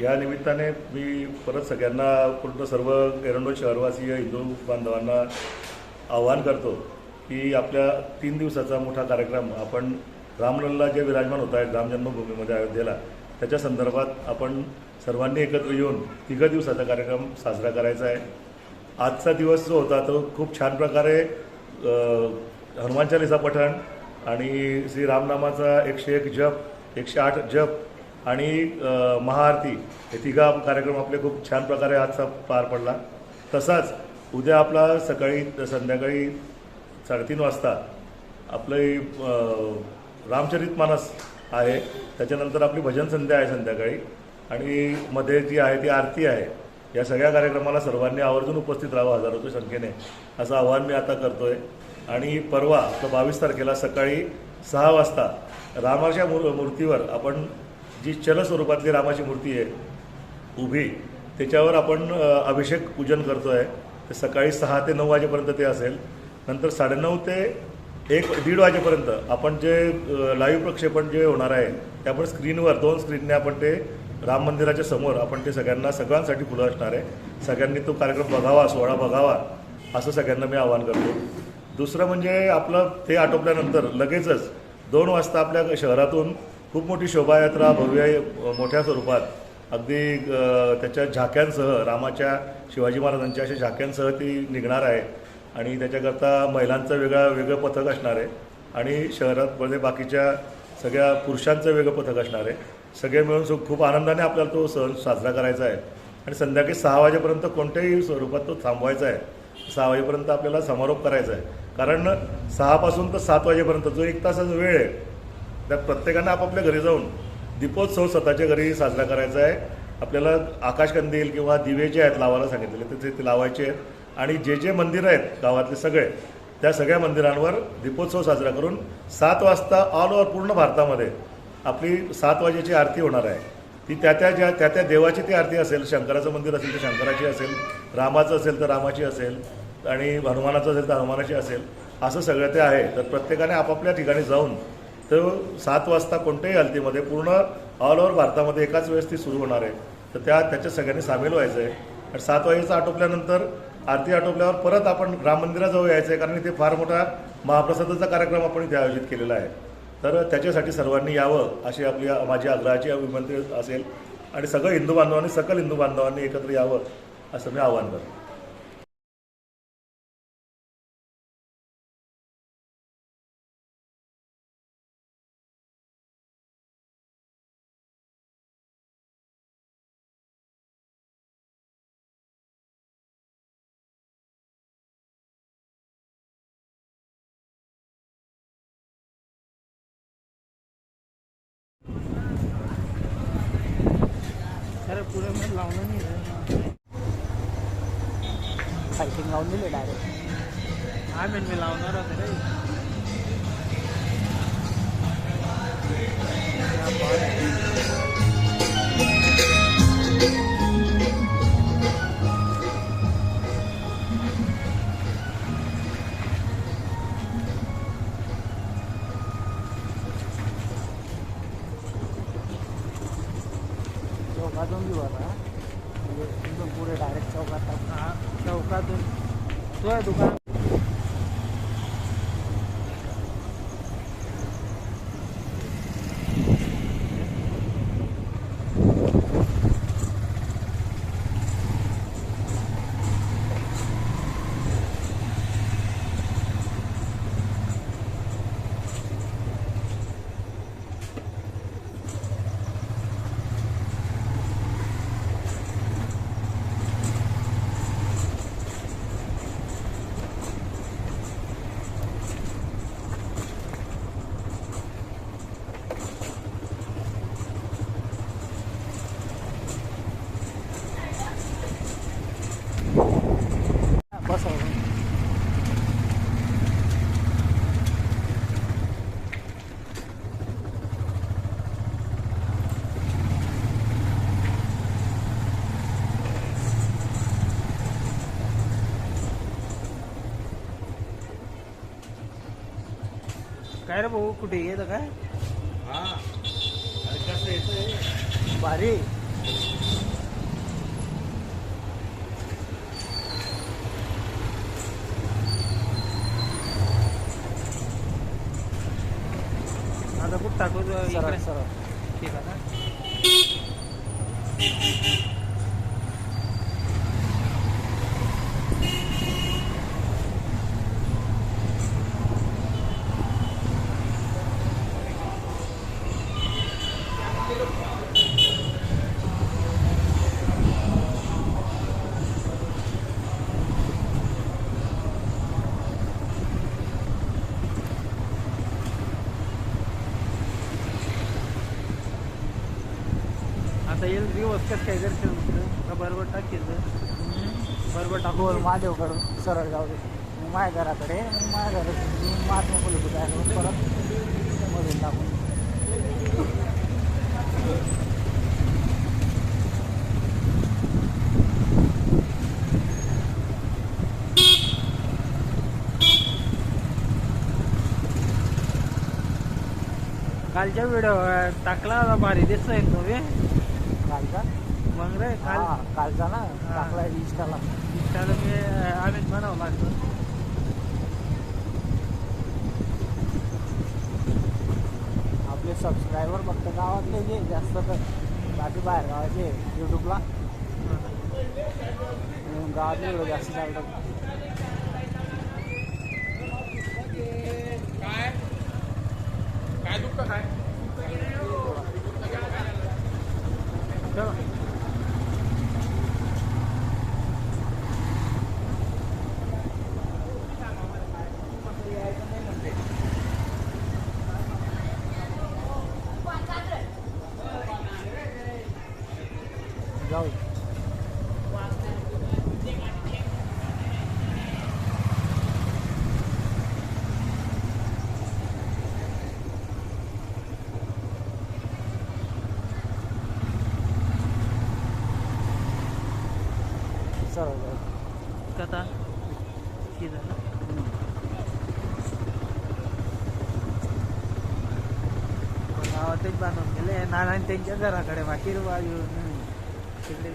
या निमित्ताने मी परत सगळ्यांना पूर्ण सर्व एरंडोल शहरवासीय हिंदू बांधवांना आवाहन करतो की आपल्या तीन दिवसाचा मोठा कार्यक्रम आपण रामलल्ला जे विराजमान होत आहेत राम जन्मभूमीमध्ये अयोध्येला त्याच्या संदर्भात आपण सर्वांनी एकत्र येऊन तिघ दिवसाचा कार्यक्रम साजरा करायचा आहे. आजचा दिवस जो होता तो खूप छान प्रकारे हनुमान चालिसा पठण आणि श्री रामनामाचा एकशे एक जप एकशे आठ जप आणि महाआरती हे तिघा कार्यक्रम आपले खूप छान प्रकारे आजचा पार पडला. तसाच उद्या आपला सकाळी संध्याकाळी साडेतीन वाजता आपलं रामचरित मानस आहे. त्याच्यानंतर आपली भजन संध्या आहे संध्याकाळी. आणि मध्ये जी आहे ती आरती आहे या सगळ्या कार्यक्रमाला सर्वांनी आवर्जून उपस्थित राहावं हजारोच्या संख्येने असं आवाहन मी आता करतोय. आणि परवा आपलं बावीस तारखेला सकाळी सहा वाजता रामाच्या मूर्तीवर आपण जी चल स्वरूपातली रामाची मूर्ती आहे उभी त्याच्यावर आपण अभिषेक पूजन करतो आहे ते सकाळी सहा ते नऊ वाजेपर्यंत ते असेल. नंतर साडेनऊ ते एक दीड वाजेपर्यंत आपण जे लाईव्ह प्रक्षेपण जे होणार आहे ते आपण स्क्रीनवर दोन स्क्रीनने आपण ते राम मंदिराच्या समोर आपण ते सगळ्यांना सगळ्यांसाठी खुलं असणार आहे. सगळ्यांनी तो कार्यक्रम बघावा सोहळा बघावा असं सगळ्यांना मी आवाहन करतो. दुसरं म्हणजे आपलं ते आटोपल्यानंतर लगेचच दोन वाजता आपल्या शहरातून खूप मोठी शोभायात्रा भव्य मोठ्या स्वरूपात. अगदी त्याच्या झाक्यांसह रामाच्या शिवाजी महाराजांच्या अशा झाक्यांसह ती निघणार आहे. आणि त्याच्याकरता महिलांचं वेगळं वेगळं पथक असणार आहे. आणि शहरातमध्ये बाकीच्या सगळ्या पुरुषांचं वेगळं पथक असणार आहे. सगळे मिळून सु- खूप आनंदाने आपल्याला तो सण साजरा करायचा आहे. आणि संध्याकाळी सहा वाजेपर्यंत कोणत्याही स्वरूपात तो थांबवायचा आहे. सहा वाजेपर्यंत आपल्याला समारोप करायचा आहे. कारण सहापासून तर सात वाजेपर्यंत जो एक तासाचा वेळ आहे त्यात प्रत्येकानं आपापल्या घरी जाऊन दीपोत्सव स्वतःच्या घरी साजरा करायचा आहे. आपल्याला आकाशकंदील किंवा दिवे जे आहेत लावायला सांगितलेले तिथे ते- ते लावायचे आहेत. आणि जे जे मंदिरं आहेत गावातले सगळे त्या सगळ्या मंदिरांवर दीपोत्सव साजरा करून सात वाजता ऑल ओव्हर पूर्ण भारतामध्ये आपली सात वाजेची आरती होणार आहे. ती त्या त्या ज्या त्या त्या देवाची ती आरती असेल शंकराचं मंदिर असेल तर शंकराची असेल रामाचं असेल तर रामाची असेल आणि हनुमानाचं असेल तर हनुमानाची असेल असं सगळं ते आहे. तर प्रत्येकाने आपापल्या ठिकाणी जाऊन तर सात वाजता कोणत्याही हल्तीमध्ये पूर्ण ऑल ओव्हर भारतामध्ये एकाच वेळेस ती सुरू होणार आहे. तर त्या त्याच्यात सगळ्यांनी सामील व्हायचं आहे. आणि सात वाजेचं आटोपल्यानंतर आरती आटोपल्यावर परत आपण राम मंदिराजवळ यायचं आहे कारण इथे फार मोठा महाप्रसादाचा कार्यक्रम आपण इथे आयोजित केलेला आहे. तर त्याच्यासाठी सर्वांनी यावं अशी आपली माझी आग्रहाची विनंती असेल. आणि सगळं हिंदू बांधवांनी सकल हिंदू बांधवांनी एकत्र यावं असं मी आवाहन करतो. अरे पुढे मी लावलं नाही फायटिंग लावून दिले डायरेक्ट हा मेन मी लावणार होते रे. काय रे भाऊ कुठे? येतं काय? हां. कसं येतं भारी. आता कुठं टाकू? सरळ ठीक आहे आता येईल दिवस कसं काय करशील म्हटलं का बरोबर टाकेल बरोबर टाकू गोल महादेवकडून सरळ जाऊ दे. मग माझ्या घराकडे मग माझ्या घरात मी महात्मा फुले जायला परत मधून टाकून. कालच्या व्हिडिओ टाकला होता भारी दिसतोय तो बे. कालचा. मग रे काल हा कालचा ना हा. टाकलाय इंस्टाला त्याला मी आम्हीच म्हणावं लागतो. आपले सबस्क्रायबर फक्त गावातले जे जास्त तर बाकी बाहेर गावाचे यूट्यूबला म्हणून गावातले जास्त चालतात. चलो जाऊ दे. सरळ जाऊ दे. कथा ठीक आहे गावातच बांधून गेले. नाना त्यांच्या घराकडे बाकी बाजू तिकडे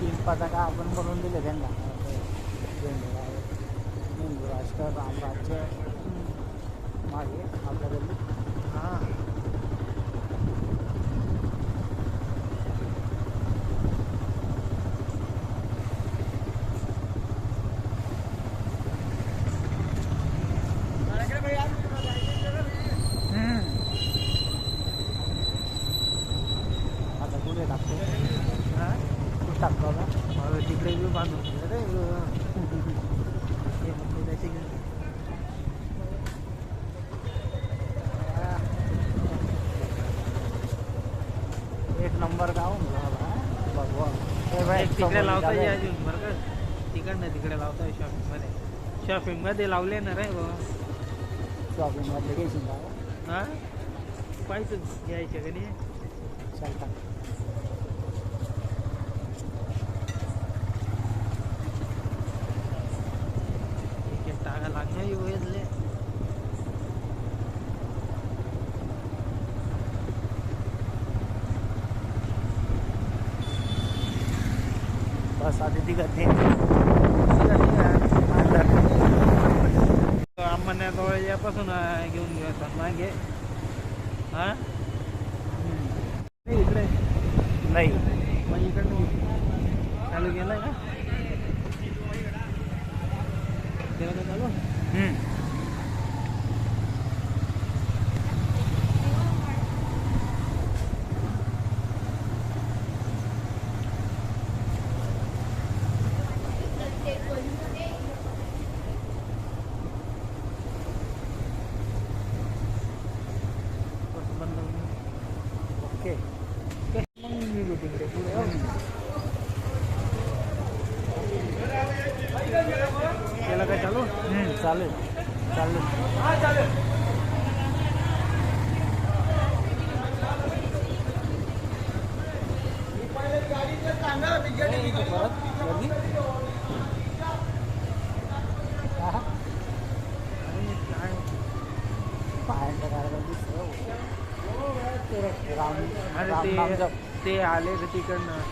तीन पताका आपण बनवून दिले त्यांना. राष्ट्र रामराज्य मागे आपल्या गल्ली हा हम्म. आता कुठे टाकतो हा? कुठे टाकतो आता अहो, तिकडे बी बांधून दिलं रे हे म्हणजे त्याची एक नंबर गाव भगवान हे बाई, एक तिकडे लावता अजून बरं का? तिकडनं तिकडे लावताय शॉपिंगमध्ये. शॉपिंगमध्ये लावले ना रे बाबा शॉपिंग घेशील का? हा? पाहिजे घ्यायचे का नाही? चालता ठीक आहे टाका लागणार वेळले तिघत हे आम्हाला जवळ यापासून घेऊन घेतात मागे हा नाही, इकडे नाही मग इकडनं घे. चालू गेलाय का राम ते ते आले तिकडनं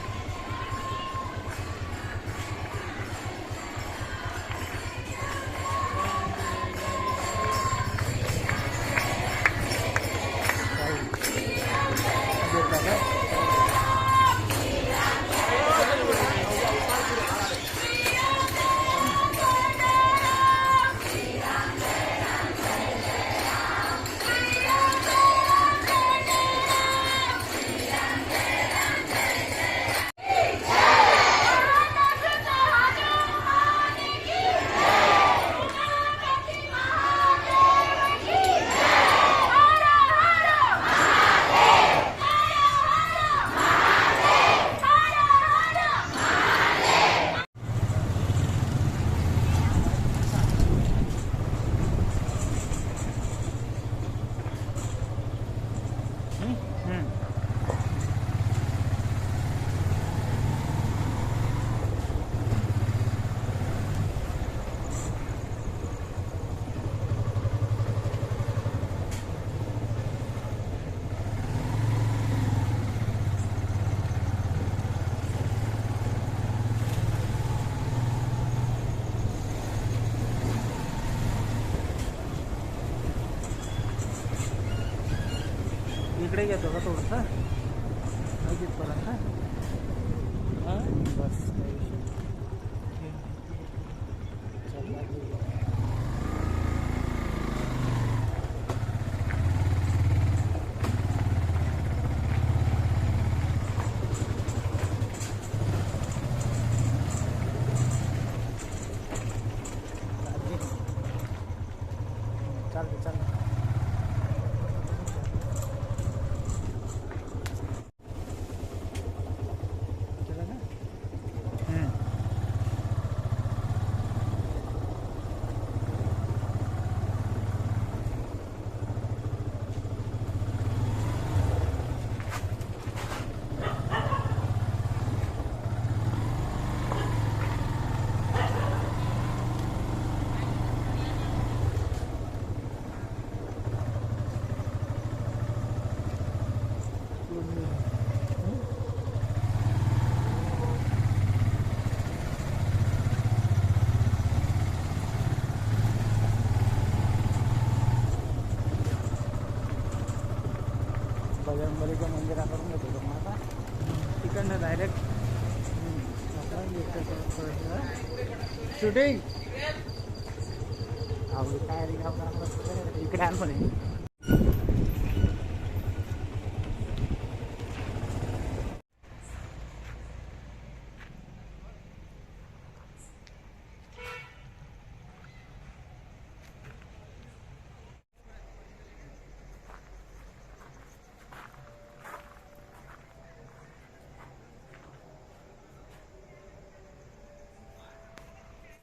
इकडे घेतो का थोडंसं नाही तिथपर्यंत हा? बस काही विषय नाही. चल, बाकी. चालते चालते केलं ना हम्म. बजरंगबलीच्या मंदिराकडून येतो तो आता तिकडनं डायरेक्ट शूटिंग आवडी काय रे गाव इकडे आण